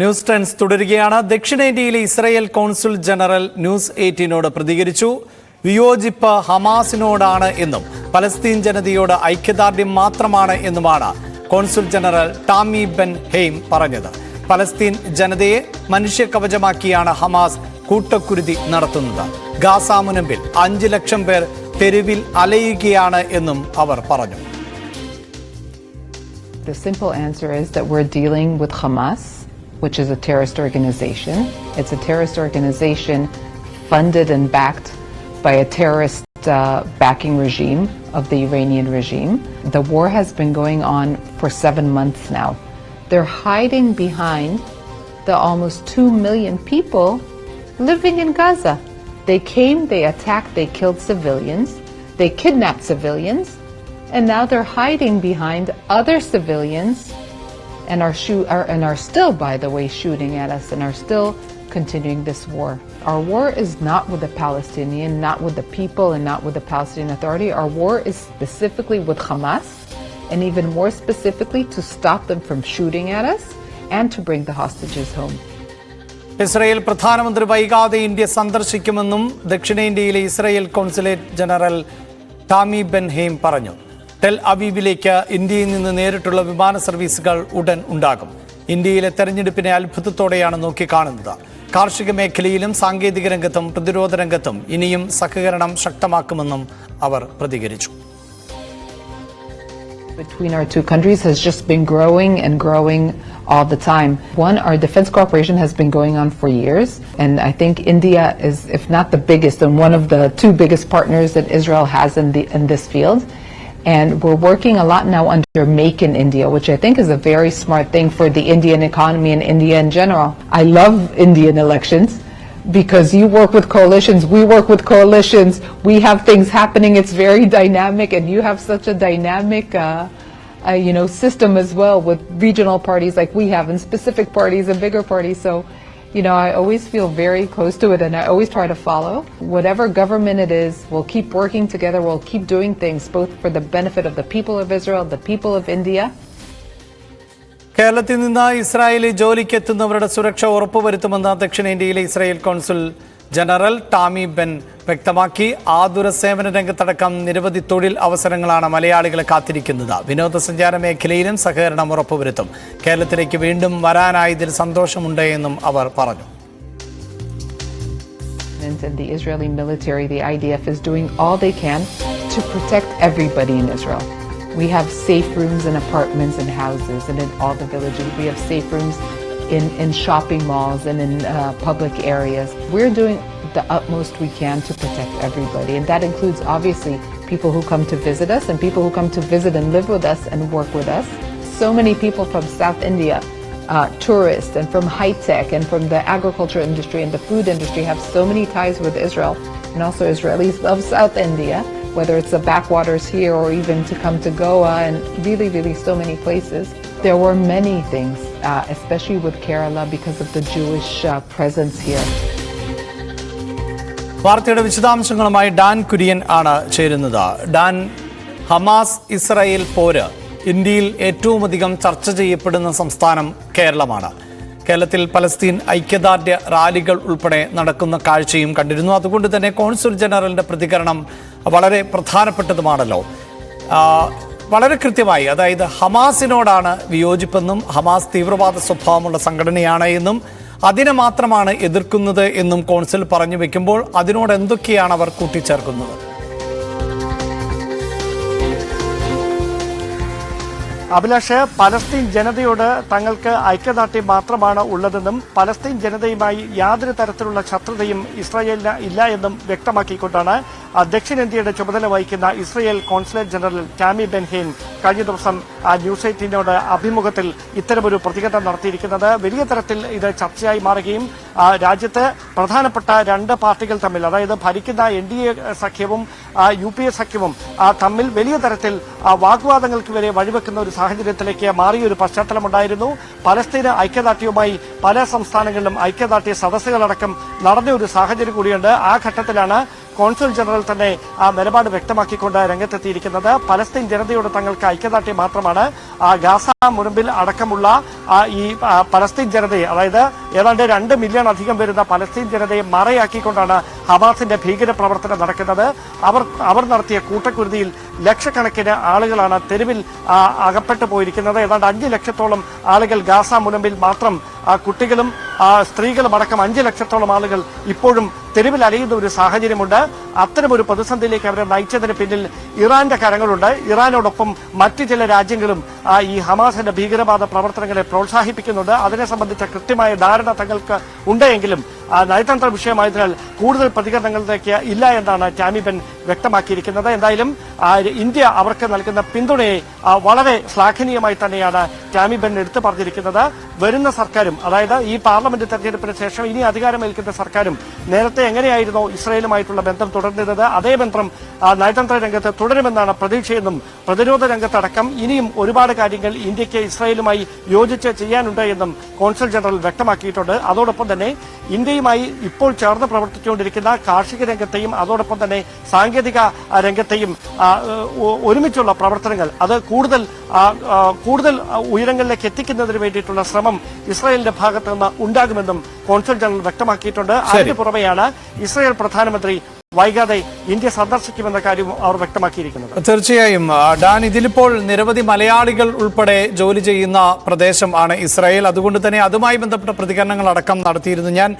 News tense തുടരുകയാണ്. ദക്ഷിണേന്ത്യയിലെ Israel consul general news എയ്റ്റീനോട് പ്രതികരിച്ചു. വിയോജിപ്പ് ഹമാസിനോടാണ് എന്നും പലസ്തീൻ ജനതയോട് ഐക്യദാർഢ്യം മാത്രമാണ് എന്നുമാണ് consul general Tammy Ben Haim പറഞ്ഞത്. പലസ്തീൻ ജനതയെ മനുഷ്യ കവചമാക്കിയാണ് ഹമാസ് കൂട്ടക്കുരുതി നടത്തുന്നത്. ഗാസ മുനമ്പിൽ അഞ്ച് ലക്ഷം പേർ തെരുവിൽ അലയുകയാണ് എന്നും അവർ പറഞ്ഞു. The simple answer is that we're dealing with Hamas, which is a terrorist organization. It's a terrorist organization funded and backed by a terrorist uh, backing regime of the Iranian regime. The war has been going on for seven months now. They're hiding behind the almost 2 million people living in Gaza. They came, they attacked, they killed civilians, they kidnapped civilians, and now they're hiding behind other civilians and are shoot are, and are still by the way shooting at us and are still continuing this war. Our war is not with the Palestinian, not with the people and not with the Palestinian Authority. Our war is specifically with Hamas and even more specifically to stop them from shooting at us and to bring the hostages home. Israel പ്രധാനമന്ത്രി വൈകാതെ India സന്ദർശിക്കുമെന്നും ദക്ഷിണേന്ത്യയിലെ Israel consulate general Tammy Ben Haim പറഞ്ഞു Tel അവീവിലേക്ക് ഇന്ത്യയിൽ നിന്ന് നേരിട്ടുള്ള വിമാന സർവീസുകൾ ഉടൻ ഉണ്ടാകും ഇന്ത്യയിലെ തെരഞ്ഞെടുപ്പിനെ അത്ഭുതത്തോടെയാണ് നോക്കിക്കാണുന്നത് കാർഷിക മേഖലയിലും സാങ്കേതിക രംഗത്തും പ്രതിരോധ രംഗത്തും ഇനിയും സഹകരണം ശക്തമാക്കുമെന്നും അവർ പ്രതികരിച്ചു between our two countries has just been growing and growing all the time. One, our defense cooperation has been going on for years, and I think India is, if not the biggest, and one of the two biggest partners that Israel has in the in this field. And we're working a lot now under Make in India, which I think is a very smart thing for the Indian economy and India in general. I love Indian elections because you work with coalitions, we work with coalitions, we have things happening, it's very dynamic, and you have such a dynamic, uh, uh, you know, system as well with regional parties like we have, and specific parties and bigger parties. So, you know, I always feel very close to it, and I always try to follow. Whatever government it is, we'll keep working together, we'll keep doing things both for the benefit of the people of Israel, the people of India, കേരളത്തിൽ നിന്ന് ഇസ്രായേലിൽ ജോലിക്ക് എത്തുന്നവരുടെ സുരക്ഷ ഉറപ്പുവരുത്തുമെന്ന് ദക്ഷിണേന്ത്യയിലെ Israel consul general Tammy Ben വ്യക്തമാക്കി ആതുര സേവന രംഗത്തടക്കം നിരവധി തൊഴിൽ അവസരങ്ങളാണ് മലയാളികളെ കാത്തിരിക്കുന്നത് വിനോദസഞ്ചാര മേഖലയിലും സഹകരണം ഉറപ്പുവരുത്തും കേരളത്തിലേക്ക് വീണ്ടും വരാനായതിൽ സന്തോഷമുണ്ട് എന്നും അവർ പറഞ്ഞു. We have safe rooms in apartments and houses and in all the villages. We have safe rooms in, in shopping malls and in uh, public areas. We're doing the utmost we can to protect everybody. And that includes obviously people who come to visit us and people who come to visit and live with us and work with us. So many people from South India uh, tourists and from high tech and from the agriculture industry and the food industry have so many ties with Israel. And also, Israelis love South India, whether it's the backwaters here or even to come to Goa and really, really so many places. There were many things, uh, especially with Kerala because of the Jewish uh, presence here. വാർത്തയുടെ വിശദാംശങ്ങളുമായി Dan Kurian ആണ് ചേരുന്നത്. Dan Hamas Israel പോര് ഇന്ത്യയിൽ ഏറ്റവും അധികം ചർച്ച ചെയ്യപ്പെടുന്ന സംസ്ഥാനം കേരളമാണ്. കേരളത്തിൽ പലസ്തീൻ ഐക്യദാർഢ്യ റാലികൾ ഉൾപ്പെടെ നടക്കുന്ന കാഴ്ചയും കണ്ടിരുന്നു. അതുകൊണ്ട് തന്നെ കോൺസുൽ ജനറലിന്റെ പ്രതികരണം വളരെ പ്രധാനപ്പെട്ടതുമാണല്ലോ. വളരെ കൃത്യമായി അതായത് ഹമാസിനോടാണ് വിയോജിപ്പെന്നും ഹമാസ് തീവ്രവാദ സ്വഭാവമുള്ള സംഘടനയാണ് എന്നും അതിനെ മാത്രമാണ് എതിർക്കുന്നത് എന്നും കോൺസിൽ പറഞ്ഞു വെക്കുമ്പോൾ അതിനോട് എന്തൊക്കെയാണ് അവർ കൂട്ടിച്ചേർക്കുന്നത്? അഭിലാഷ് പലസ്തീൻ ജനതയോട് തങ്ങൾക്ക് ഐക്യദാർഢ്യം മാത്രമാണ് ഉള്ളതെന്നും പലസ്തീൻ ജനതയുമായി യാതൊരു തരത്തിലുള്ള ശത്രുതയും ഇസ്രായേലിന് ഇല്ല എന്നും വ്യക്തമാക്കിക്കൊണ്ടാണ് ദക്ഷിണേന്ത്യയുടെ ചുമതല വഹിക്കുന്ന Israel consulate general Tammy Ben Haim കഴിഞ്ഞ ദിവസം ന്യൂസ് എയ്റ്റീനോട് അഭിമുഖത്തിൽ ഇത്തരമൊരു പ്രതികരണം നടത്തിയിരിക്കുന്നത്. വലിയ തരത്തിൽ ഇത് ചർച്ചയായി മാറുകയും രാജ്യത്ത് പ്രധാനപ്പെട്ട രണ്ട് പാർട്ടികൾ തമ്മിൽ അതായത് ഭരിക്കുന്ന എൻ ഡി എ സഖ്യവും യു പി എ സഖ്യവും തമ്മിൽ വലിയ തരത്തിൽ വാഗ്വാദങ്ങൾക്ക് വരെ വഴിവെക്കുന്ന ഒരു സാഹചര്യത്തിലേക്ക് മാറിയ ഒരു പശ്ചാത്തലമുണ്ടായിരുന്നു. പലസ്തീന് ഐക്യദാർഢ്യവുമായി പല സംസ്ഥാനങ്ങളിലും ഐക്യദാർഢ്യ സദസ്സുകളടക്കം നടന്ന ഒരു സാഹചര്യം കൂടിയുണ്ട്. ആ ഘട്ടത്തിലാണ് കോൺസുൽ ജനറൽ തന്നെ ആ നിലപാട് വ്യക്തമാക്കിക്കൊണ്ട് രംഗത്തെത്തിയിരിക്കുന്നത്. പലസ്തീൻ ജനതയോട് തങ്ങൾക്ക് ഐക്യദാർഢ്യം മാത്രമാണ്. ആ ഗാസ മുനമ്പിൽ അടക്കമുള്ള ഈ പലസ്തീൻ ജനതയെ അതായത് ഏതാണ്ട് രണ്ട് മില്യൺ അധികം വരുന്ന പലസ്തീൻ ജനതയെ മറയാക്കിക്കൊണ്ടാണ് ഹമാസിന്റെ ഭീകര പ്രവർത്തനം നടക്കുന്നത്. അവർ അവർ നടത്തിയ കൂട്ടക്കുരുതിയിൽ ലക്ഷക്കണക്കിന് ആളുകളാണ് തെരുവിൽ അകപ്പെട്ടു പോയിരിക്കുന്നത്. ഏതാണ്ട് അഞ്ച് ലക്ഷത്തോളം ആളുകൾ ഗാസ മുനമ്പിൽ മാത്രം കുട്ടികളും സ്ത്രീകളും അടക്കം അഞ്ച് ലക്ഷത്തോളം ആളുകൾ ഇപ്പോഴും തെരുവിൽ അലയുന്ന ഒരു സാഹചര്യമുണ്ട്. അത്തരമൊരു പ്രതിസന്ധിയിലേക്ക് അവരെ നയിച്ചതിന് പിന്നിൽ ഇറാന്റെ കരങ്ങളുണ്ട്. ഇറാനോടൊപ്പം മറ്റു ചില രാജ്യങ്ങളും ഈ ഹമാസിന്റെ ഭീകരവാദ പ്രവർത്തനങ്ങളെ പ്രോത്സാഹിപ്പിക്കുന്നുണ്ട്. അതിനെ സംബന്ധിച്ച കൃത്യമായ ധാരണ തങ്ങൾക്ക് ഉണ്ടെങ്കിലും നയതന്ത്ര വിഷയമായതിനാൽ കൂടുതൽ പ്രതികരണങ്ങളിലേക്ക് ഇല്ല എന്നാണ് ടാമിബൻ വ്യക്തമാക്കിയിരിക്കുന്നത്. എന്തായാലും ഇന്ത്യ അവർക്ക് നൽകുന്ന പിന്തുണയെ വളരെ ശ്ലാഘനീയമായി തന്നെയാണ് ടാമി ബെൻ എടുത്തു പറഞ്ഞിരിക്കുന്നത്. വരുന്ന സർക്കാരും അതായത് ഈ പാർലമെന്റ് തെരഞ്ഞെടുപ്പിന് ശേഷം ഇനി അധികാരമേൽക്കുന്ന സർക്കാരും നേരത്തെ എങ്ങനെയായിരുന്നോ ഇസ്രയേലുമായിട്ടുള്ള ബന്ധം തുടർന്നിരുന്നത്? അതേ ബന്ധം നയതന്ത്ര രംഗത്ത് തുടരുമെന്നാണ് പ്രതീക്ഷയെന്നും പ്രതിരോധ രംഗത്തടക്കം ഇനിയും ഒരുപാട് കാര്യങ്ങൾ ഇന്ത്യയ്ക്ക് ഇസ്രയേലുമായി യോജിച്ച് ചെയ്യാനുണ്ട് എന്നും കോൺസൽ ജനറൽ വ്യക്തമാക്കിയിട്ടുണ്ട്. അതോടൊപ്പം തന്നെ ഇന്ത്യയുമായി ഇപ്പോൾ ചേർന്ന് പ്രവർത്തിച്ചുകൊണ്ടിരിക്കുന്ന കാർഷിക രംഗത്തെയും അതോടൊപ്പം തന്നെ സാങ്കേതിക ആ, രംഗത്തെയും ഒരുമിച്ചുള്ള പ്രവർത്തനങ്ങൾ അത് കൂടുതൽ കൂടുതൽ ഉയരങ്ങളിലേക്ക് എത്തിക്കുന്നതിന് വേണ്ടിയിട്ടുള്ള ശ്രമം ഇസ്രായേലിന്റെ ഭാഗത്ത് നിന്ന് ഉണ്ടാകുമെന്നും കോൺസുൽ ജനറൽ വ്യക്തമാക്കിയിട്ടുണ്ട്. അതിന് പുറമെയാണ് ഇസ്രായേൽ പ്രധാനമന്ത്രി വൈകാതെ ഇന്ത്യ സന്ദർശിക്കുമെന്ന കാര്യവും അവർ വ്യക്തമാക്കിയിരിക്കുന്നത്. തീർച്ചയായും. ഡാൻ ഇതിലിപ്പോൾ നിരവധി മലയാളികൾ ഉൾപ്പെടെ ജോലി ചെയ്യുന്ന പ്രദേശം ആണ് ഇസ്രായേൽ. അതുകൊണ്ട് തന്നെ അതുമായി ബന്ധപ്പെട്ട പ്രതികരണങ്ങൾ അടക്കം നടത്തിയിരുന്നു ഞാൻ.